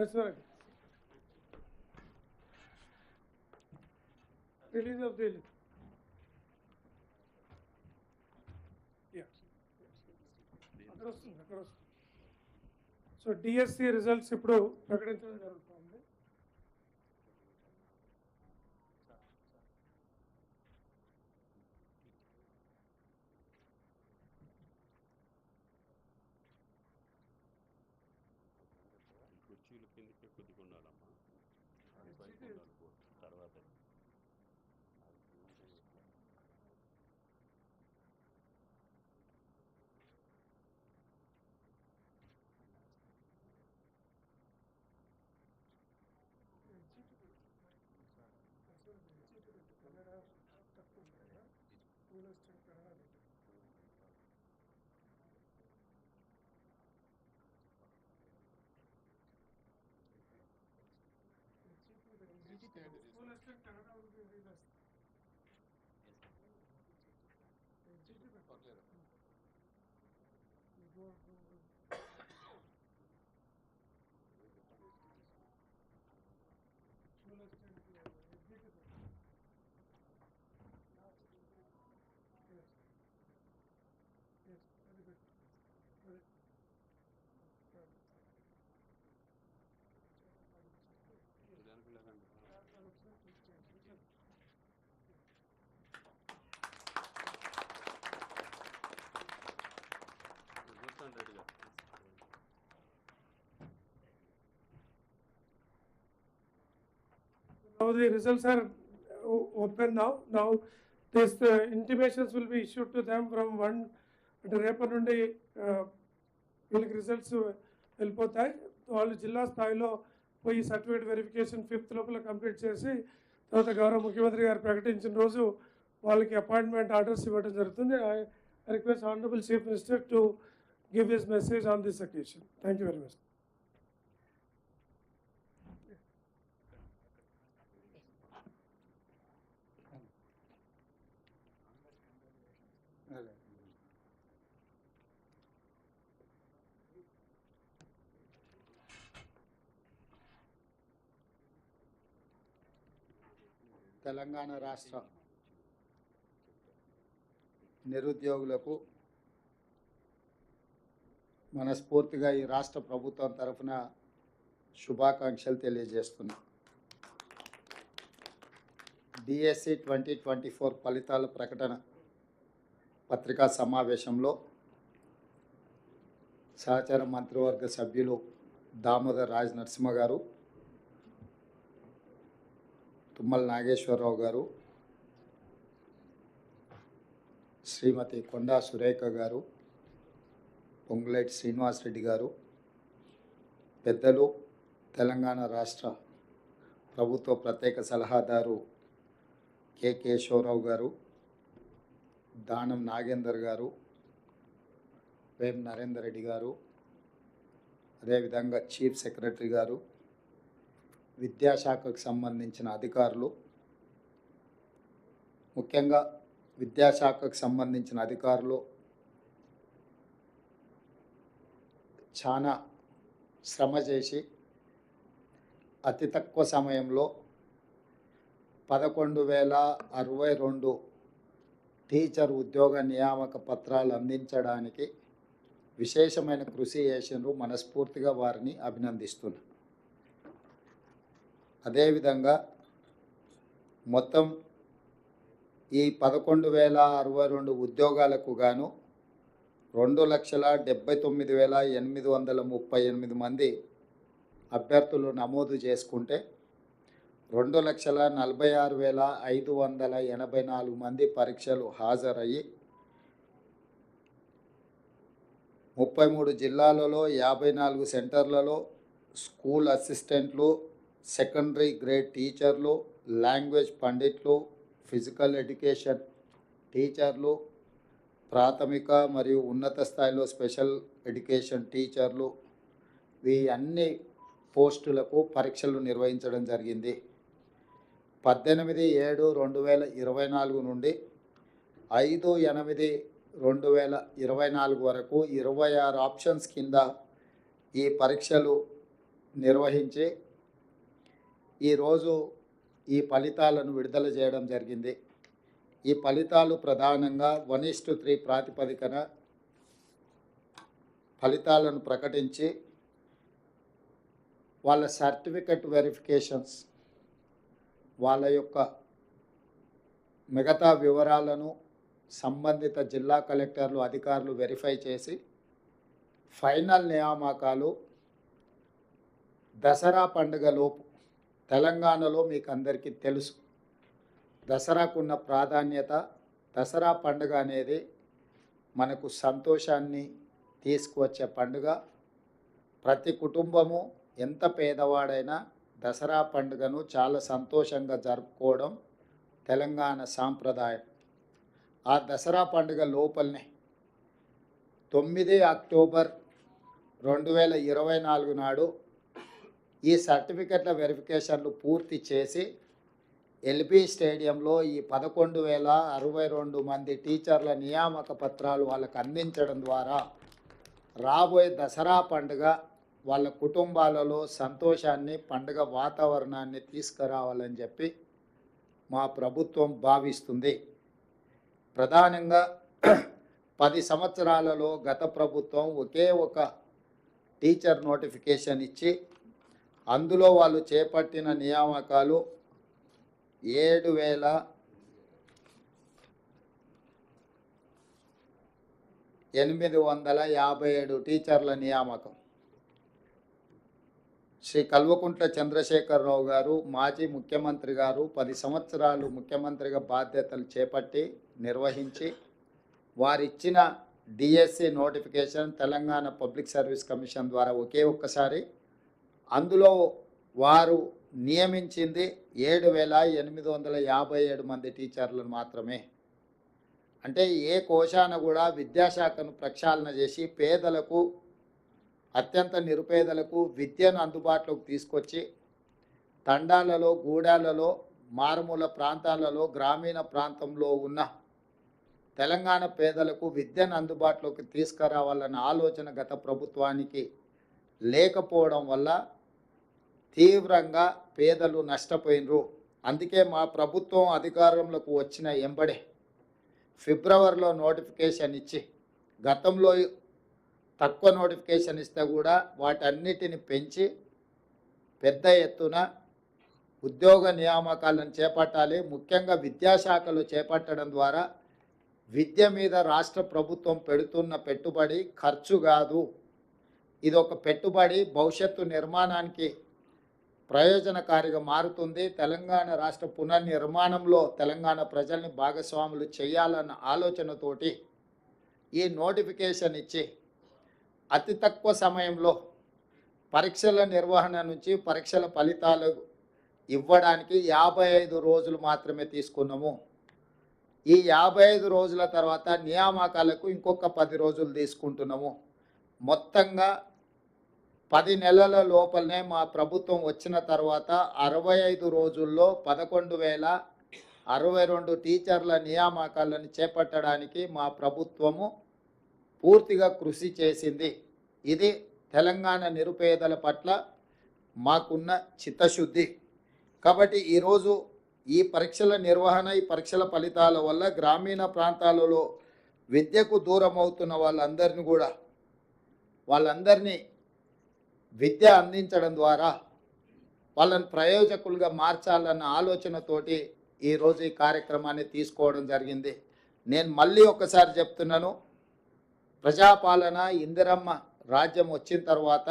That's right. Release of the. Yeah. అక్కడ వస్తుంది అక్కడ వస్తుంది సో డిఎస్సి రిజల్ట్స్ ఇప్పుడు ప్రకటించడం జరుగుతుంది కిందకి కొద్దిగా ఉండాలమ్మా అది పైకి ఉండాలి బోర్డు తర్వాత candidates. Yes. Now the results are uh, open now. Now this uh, intimations will be issued to them from one అంటే రేపటి నుండి uh, వీళ్ళకి రిజల్ట్స్ uh, వెళ్ళిపోతాయి. వాళ్ళు జిల్లా స్థాయిలో పోయి సర్టిఫికేట్ వెరిఫికేషన్ ఫిఫ్త్ లోపల కంప్లీట్ చేసి తర్వాత గౌరవ ముఖ్యమంత్రి గారు ప్రకటించిన రోజు వాళ్ళకి అపాయింట్మెంట్ ఆర్డర్స్ ఇవ్వడం జరుగుతుంది. I request honourable chief minister to give his message on this occasion thank you very much Telangana రాష్ట్ర నిరుద్యోగులకు మనస్ఫూర్తిగా ఈ రాష్ట్ర ప్రభుత్వం తరఫున శుభాకాంక్షలు తెలియజేస్తున్నా. డిఎస్సి ట్వంటీ ట్వంటీ ఫోర్ ఫలితాల ప్రకటన పత్రికా సమావేశంలో సహచార మంత్రివర్గ సభ్యులు దామోదర్ రాజ్ నరసింహ గారు తుమ్మల నాగేశ్వరరావు గారు శ్రీమతి కొండా సురేఖ గారు పొంగులేటి శ్రీనివాసరెడ్డి గారు పెద్దలు తెలంగాణ రాష్ట్ర ప్రభుత్వ ప్రత్యేక సలహాదారు కె కేశవరావు గారు దానం నాగేందర్ గారు వేం నరేందర్ రెడ్డి గారు అదేవిధంగా చీఫ్ సెక్రటరీ గారు విద్యాశాఖకు సంబంధించిన అధికారులు ముఖ్యంగా విద్యాశాఖకు సంబంధించిన అధికారులు చాలా శ్రమ చేసి అతి తక్కువ సమయంలో పదకొండు వేల అరవై రెండు టీచర్ ఉద్యోగ నియామక పత్రాలు అందించడానికి విశేషమైన కృషి చేసినారు మనస్ఫూర్తిగా వారిని అభినందిస్తున్నాను అదేవిధంగా మొత్తం ఈ పదకొండు వేల అరవై రెండు ఉద్యోగాలకు గాను రెండు లక్షల డెబ్బై తొమ్మిది వేల ఎనిమిది వందల ముప్పై ఎనిమిది మంది అభ్యర్థులు నమోదు చేసుకుంటే రెండు లక్షల నలభై ఆరు వేల ఐదు వందల ఎనభై నాలుగు మంది పరీక్షలు హాజరయ్యి ముప్పై మూడు జిల్లాలలో యాభై నాలుగు సెంటర్లలో స్కూల్ అసిస్టెంట్లు సెకండరీ గ్రేడ్ టీచర్లు లాంగ్వేజ్ పండిట్లు ఫిజికల్ ఎడ్యుకేషన్ టీచర్లు ప్రాథమిక మరియు ఉన్నత స్థాయిలో స్పెషల్ ఎడ్యుకేషన్ టీచర్లు. ఈ అన్ని పోస్టులకు పరీక్షలు నిర్వహించడం జరిగింది. పద్దెనిమిది ఏడు రెండు వేల ఇరవై నాలుగు నుండి ఐదు ఎనిమిది రెండు వేల ఇరవై నాలుగు వరకు ఇరవై ఆరు ఆప్షన్స్ కింద ఈ పరీక్షలు నిర్వహించి ఈరోజు ఈ ఫలితాలను విడుదల చేయడం జరిగింది. ఈ ఫలితాలు ప్రధానంగా వన్ ఇస్టు త్రీ ప్రాతిపదికన ఫలితాలను ప్రకటించి వాళ్ళ సర్టిఫికెట్ వెరిఫికేషన్స్ వాళ్ళ యొక్క మిగతా వివరాలను సంబంధిత జిల్లా కలెక్టర్లు అధికారులు వెరిఫై చేసి ఫైనల్ నియామకాలు దసరా పండుగలోపు తెలంగాణలో మీకు అందరికీ తెలుసు. దసరాకున్న ప్రాధాన్యత దసరా పండుగ అనేది మనకు సంతోషాన్ని తీసుకువచ్చే పండుగ. ప్రతి కుటుంబము ఎంత పేదవాడైనా దసరా పండుగను చాలా సంతోషంగా జరుపుకోవడం తెలంగాణ సాంప్రదాయం. ఆ దసరా పండుగ లోపలనే తొమ్మిది అక్టోబర్ రెండు వేల ఇరవై నాలుగు నాడు ఈ సర్టిఫికెట్ల వెరిఫికేషన్లు పూర్తి చేసి ఎల్బీ స్టేడియంలో ఈ పదకొండు వేల అరవై రెండు మంది టీచర్ల నియామక పత్రాలు వాళ్ళకు అందించడం ద్వారా రాబోయే దసరా పండుగ వాళ్ళ కుటుంబాలలో సంతోషాన్ని పండుగ వాతావరణాన్ని తీసుకురావాలని చెప్పి మా ప్రభుత్వం భావిస్తుంది. ప్రధానంగా పది సంవత్సరాలలో గత ప్రభుత్వం ఒకే ఒక టీచర్ నోటిఫికేషన్ ఇచ్చి అందులో వాళ్ళు చేపట్టిన నియామకాలు ఏడు వేల ఎనిమిది వందల యాభై ఏడు టీచర్ల నియామకం. శ్రీ కల్వకుంట్ల చంద్రశేఖరరావు గారు మాజీ ముఖ్యమంత్రి గారు పది సంవత్సరాలు ముఖ్యమంత్రిగా బాధ్యతలు చేపట్టి నిర్వహించి వారిచ్చిన DSC notification Telangana public service commission ద్వారా ఒకే ఒక్కసారి అందులో వారు నియమించింది ఏడు వేల ఎనిమిది వందల యాభై ఏడు మంది టీచర్లను మాత్రమే. అంటే ఏ కోశాన కూడా విద్యాశాఖను ప్రక్షాళన చేసి పేదలకు అత్యంత నిరుపేదలకు విద్యను అందుబాటులోకి తీసుకొచ్చి తండాలలో గూడాలలో మారుమూల ప్రాంతాలలో గ్రామీణ ప్రాంతంలో ఉన్న తెలంగాణ పేదలకు విద్యను అందుబాటులోకి తీసుకురావాలన్న ఆలోచన గత ప్రభుత్వానికి లేకపోవడం వల్ల తీవ్రంగా పేదలు నష్టపోయినరు. అందుకే మా ప్రభుత్వం అధికారంలోకి వచ్చిన ఎంబడే ఫిబ్రవరిలో నోటిఫికేషన్ ఇచ్చి గతంలో తక్కువ నోటిఫికేషన్ ఇస్తే కూడా వాటన్నిటిని పెంచి పెద్ద ఎత్తున ఉద్యోగ నియామకాలను చేపట్టాలి. ముఖ్యంగా విద్యాశాఖలో చేపట్టడం ద్వారా విద్య మీద రాష్ట్ర ప్రభుత్వం పెడుతున్న పెట్టుబడి ఖర్చు కాదు. ఇది ఒక పెట్టుబడి. భవిష్యత్తు నిర్మాణానికి ప్రయోజనకారిగా మారుతుంది. తెలంగాణ రాష్ట్ర పునర్నిర్మాణంలో తెలంగాణ ప్రజల్ని భాగస్వాములు చేయాలన్న ఆలోచనతోటి ఈ నోటిఫికేషన్ ఇచ్చి అతి తక్కువ సమయంలో పరీక్షల నిర్వహణ నుంచి పరీక్షల ఫలితాలు ఇవ్వడానికి యాభై ఐదు రోజులు మాత్రమే తీసుకున్నాము. ఈ యాభై ఐదు రోజుల తర్వాత నియామకాలకు ఇంకొక పది రోజులు తీసుకుంటున్నాము. మొత్తంగా పది నెలల లోపలనే మా ప్రభుత్వం వచ్చిన తర్వాత అరవై ఐదు రోజుల్లో పదకొండు వేల అరవై రెండు టీచర్ల నియామకాలను చేపట్టడానికి మా ప్రభుత్వము పూర్తిగా కృషి చేసింది. ఇది తెలంగాణ నిరుపేదల పట్ల మాకున్న చిత్తశుద్ధి. కాబట్టి ఈరోజు ఈ పరీక్షల నిర్వహణ ఈ పరీక్షల ఫలితాల వల్ల గ్రామీణ ప్రాంతాలలో విద్యకు దూరం అవుతున్న వాళ్ళందరినీ కూడా వాళ్ళందరినీ విద్య అందించడం ద్వారా వాళ్ళని ప్రయోజకులుగా మార్చాలన్న ఆలోచనతోటి ఈరోజు ఈ కార్యక్రమాన్ని తీసుకోవడం జరిగింది. నేను మళ్ళీ ఒకసారి చెప్తున్నాను ప్రజాపాలన ఇందిరమ్మ రాజ్యం వచ్చిన తర్వాత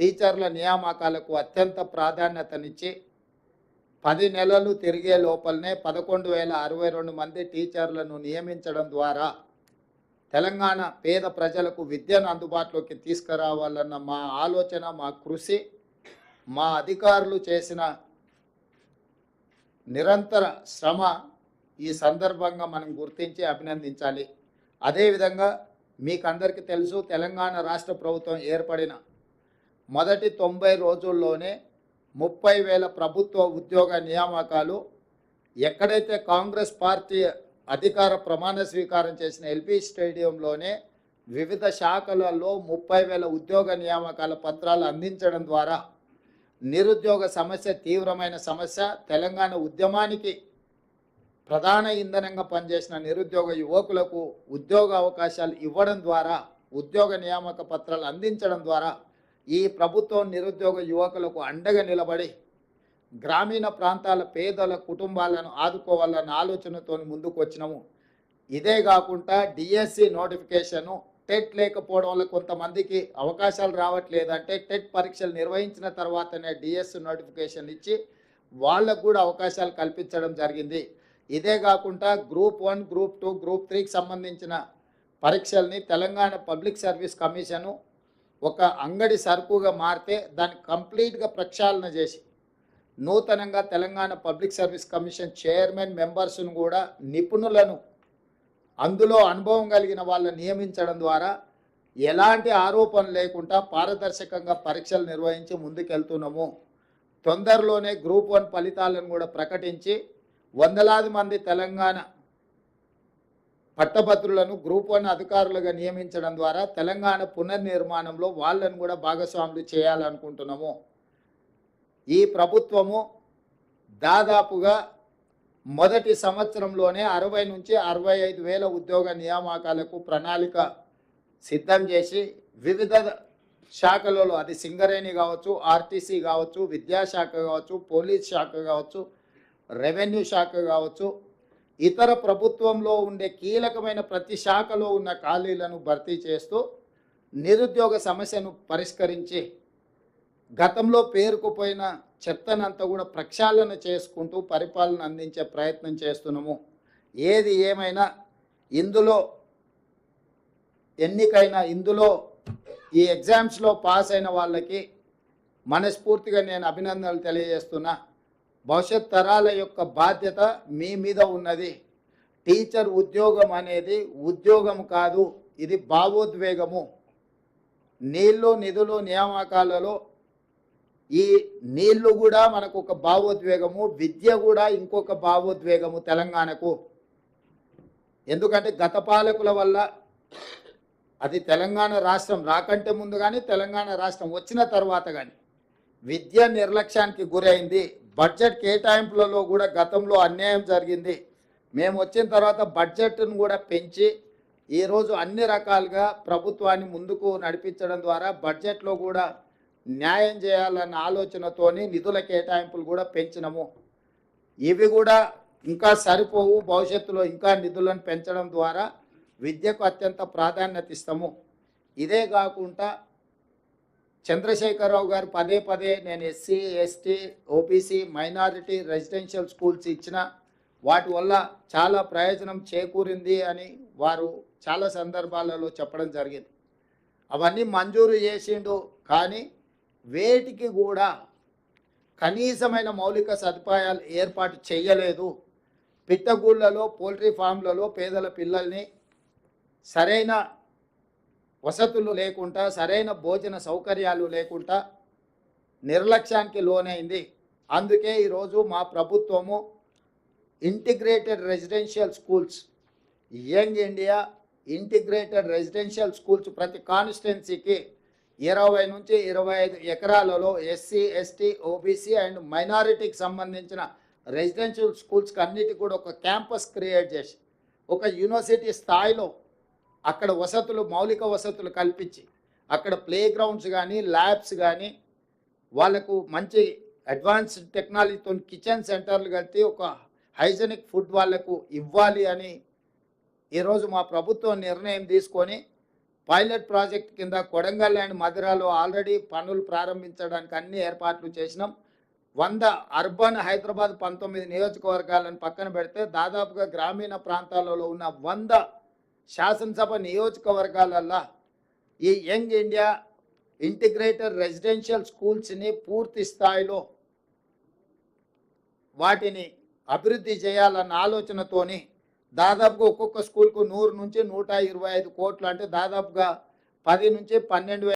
టీచర్ల నియామకాలకు అత్యంత ప్రాధాన్యతనిచ్చి పది నెలలు తిరిగే లోపలనే పదకొండు వేల అరవై రెండు మంది టీచర్లను నియమించడం ద్వారా తెలంగాణ పేద ప్రజలకు విద్యను అందుబాటులోకి తీసుకురావాలన్న మా ఆలోచన మా కృషి మా అధికారులు చేసిన నిరంతర శ్రమ ఈ సందర్భంగా మనం గుర్తించి అభినందించాలి. అదేవిధంగా మీకు అందరికీ తెలుసు తెలంగాణ రాష్ట్ర ప్రభుత్వం ఏర్పడిన మొదటి తొంభై రోజుల్లోనే ముప్పై వేల ప్రభుత్వ ఉద్యోగ నియామకాలు ఎక్కడైతే కాంగ్రెస్ పార్టీ అధికార ప్రమాణ స్వీకారం చేసిన ఎల్పి స్టేడియంలోనే వివిధ శాఖలలో ముప్పై వేల ఉద్యోగ నియామకాల పత్రాలు అందించడం ద్వారా నిరుద్యోగ సమస్య తీవ్రమైన సమస్య. తెలంగాణ ఉద్యమానికి ప్రధాన ఇంధనంగా పనిచేసిన నిరుద్యోగ యువకులకు ఉద్యోగ అవకాశాలు ఇవ్వడం ద్వారా ఉద్యోగ నియామక పత్రాలు అందించడం ద్వారా ఈ ప్రభుత్వం నిరుద్యోగ యువకులకు అండగా నిలబడి గ్రామీణ ప్రాంతాల పేదల కుటుంబాలను ఆదుకోవాలన్న ఆలోచనతో ముందుకు వచ్చినాము. ఇదే కాకుండా డిఎస్సి నోటిఫికేషను టెట్ లేకపోవడం వల్ల కొంతమందికి అవకాశాలు రావట్లేదంటే టెట్ పరీక్షలు నిర్వహించిన తర్వాతనే డిఎస్ నోటిఫికేషన్ ఇచ్చి వాళ్ళకు కూడా అవకాశాలు కల్పించడం జరిగింది. ఇదే కాకుండా group one group two group త్రీకి సంబంధించిన పరీక్షల్ని తెలంగాణ పబ్లిక్ సర్వీస్ కమిషను ఒక అంగడి సరుకుగా మారితే దాన్ని కంప్లీట్గా ప్రక్షాళన చేసి నూతనంగా Telangana public service commission chairman మెంబర్స్ను కూడా నిపుణులను అందులో అనుభవం కలిగిన వాళ్ళని నియమించడం ద్వారా ఎలాంటి ఆరోపణ లేకుండా పారదర్శకంగా పరీక్షలు నిర్వహించి ముందుకెళ్తున్నాము. తొందరలోనే గ్రూప్ వన్ ఫలితాలను కూడా ప్రకటించి వందలాది మంది తెలంగాణ పట్టభద్రులను గ్రూప్ వన్ అధికారులుగా నియమించడం ద్వారా తెలంగాణ పునర్నిర్మాణంలో వాళ్ళను కూడా భాగస్వాములు చేయాలనుకుంటున్నాము. ఈ ప్రభుత్వము దాదాపుగా మొదటి సంవత్సరంలోనే అరవై నుంచి అరవై ఐదు వేల ఉద్యోగ నియామకాలకు ప్రణాళిక సిద్ధం చేసి వివిధ శాఖలలో అది సింగరేణి కావచ్చు ఆర్టీసీ కావచ్చు విద్యాశాఖ కావచ్చు పోలీస్ శాఖ కావచ్చు రెవెన్యూ శాఖ కావచ్చు ఇతర ప్రభుత్వంలో ఉండే కీలకమైన ప్రతి శాఖలో ఉన్న ఖాళీలను భర్తీ చేస్తూ నిరుద్యోగ సమస్యను పరిష్కరించి గతంలో పేరుకుపోయిన చెత్తనంతా కూడా ప్రక్షాళన చేసుకుంటూ పరిపాలన అందించే ప్రయత్నం చేస్తున్నాము. ఏది ఏమైనా ఇందులో ఎన్నికైన ఇందులో ఈ ఎగ్జామ్స్లో పాస్ అయిన వాళ్ళకి మనస్ఫూర్తిగా నేను అభినందనలు తెలియజేస్తున్నా. భవిష్యత్ తరాల యొక్క బాధ్యత మీ మీద ఉన్నది. టీచర్ ఉద్యోగం అనేది ఉద్యోగం కాదు ఇది భావోద్వేగము. నీళ్ళు నిధులు నియామకాలలో ఈ నీళ్ళు కూడా మనకు ఒక భావోద్వేగము విద్య కూడా ఇంకొక భావోద్వేగము తెలంగాణకు. ఎందుకంటే గత పాలకుల వల్ల అది తెలంగాణ రాష్ట్రం రాకంటే ముందు కానీ తెలంగాణ రాష్ట్రం వచ్చిన తర్వాత కానీ విద్య నిర్లక్ష్యానికి గురైంది. బడ్జెట్ కేటాయింపులలో కూడా గతంలో అన్యాయం జరిగింది. మేము వచ్చిన తర్వాత బడ్జెట్ను కూడా పెంచి ఈరోజు అన్ని రకాలుగా ప్రభుత్వాన్ని ముందుకు నడిపించడం ద్వారా బడ్జెట్లో కూడా న్యాయం చేయాలన్న ఆలోచనతోని నిధుల కేటాయింపులు కూడా పెంచినము. ఇవి కూడా ఇంకా సరిపోవు భవిష్యత్తులో ఇంకా నిధులను పెంచడం ద్వారా విద్యకు అత్యంత ప్రాధాన్యత ఇస్తాము. ఇదే కాకుండా చంద్రశేఖరరావు గారు పదే పదే నేను SC ST OBC minority residential schools ఇచ్చిన వాటి వల్ల చాలా ప్రయోజనం చేకూరింది అని వారు చాలా సందర్భాలలో చెప్పడం జరిగింది. అవన్నీ మంజూరు చేసిండు కానీ వేటికి కూడా కనీసమైన మౌలిక సదుపాయాలు ఏర్పాటు చేయలేదు. పిట్టగూళ్ళలో పోల్ట్రీ ఫామ్లలో పేదల పిల్లల్ని సరైన వసతులు లేకుండా సరైన భోజన సౌకర్యాలు లేకుండా నిర్లక్ష్యానికి లోనైంది. అందుకే ఈరోజు మా ప్రభుత్వము integrated residential schools young India integrated residential schools ప్రతి కాన్స్టిట్యున్సీకి ఇరవై నుంచి ఇరవై ఐదు ఎకరాలలో ఎస్సీ ఎస్టీ ఓబీసీ అండ్ మైనారిటీకి సంబంధించిన రెసిడెన్షియల్ స్కూల్స్కి అన్నిటికీ కూడా ఒక క్యాంపస్ క్రియేట్ చేసి ఒక యూనివర్సిటీ స్థాయిలో అక్కడ వసతులు మౌలిక వసతులు కల్పించి అక్కడ ప్లే గ్రౌండ్స్ కానీ ల్యాబ్స్ కానీ వాళ్ళకు మంచి అడ్వాన్స్డ్ టెక్నాలజీతో కిచెన్ సెంటర్లు కట్టి ఒక హైజెనిక్ ఫుడ్ వాళ్ళకు ఇవ్వాలి అని ఈరోజు మా ప్రభుత్వం నిర్ణయం తీసుకొని పైలట్ ప్రాజెక్ట్ కింద కొడంగల్ అండ్ మధురాలో ఆల్రెడీ పనులు ప్రారంభించడానికి అన్ని ఏర్పాట్లు చేసినాం. వంద అర్బన్ హైదరాబాద్ పంతొమ్మిది నియోజకవర్గాలను పక్కన పెడితే దాదాపుగా గ్రామీణ ప్రాంతాలలో ఉన్న వంద శాసనసభ నియోజకవర్గాలల్లో ఈ యంగ్ ఇండియా ఇంటిగ్రేటెడ్ రెసిడెన్షియల్ స్కూల్స్ని పూర్తి స్థాయిలో వాటిని అభివృద్ధి చేయాలన్న ఆలోచనతోని దాదాపుగా ఒక్కొక్క స్కూల్కు నూరు నుంచి నూట ఇరవై ఐదు కోట్లు అంటే దాదాపుగా పది నుంచి పన్నెండు